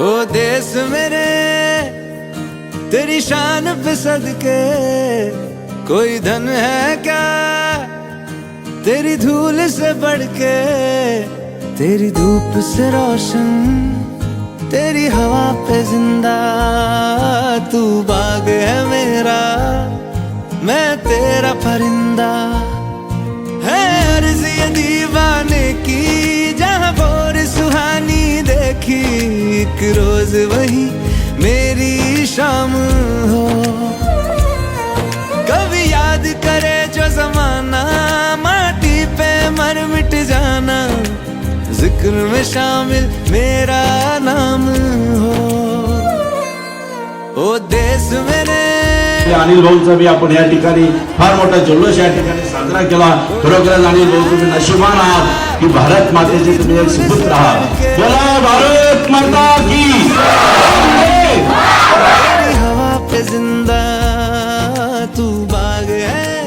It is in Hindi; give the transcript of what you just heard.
देश मेरे, तेरी शान पे सदके, कोई धन है क्या? तेरी धूल से बढ़ के तेरी धूप से रोशन, तेरी हवा पे ज़िंदा एक रोज वही मेरी शाम हो। कभी याद करे जो जमाना, माटी पे मर मिट जाना, ज़िक्र में शामिल मेरा नाम हो। ओ देश मेरे। अनिल भाऊंचा बी आपण या ठिकाणी फार मोठा जल्लोष या ठिकाणी साजरा केला खरोखरच अनिल भाऊ तुम्ही नशिबान आहात की भारत मातेचे तुम्ही एक सुपुत्र आहात बोला भारत। भारत माता की हवा पे जिंदा तू बाग है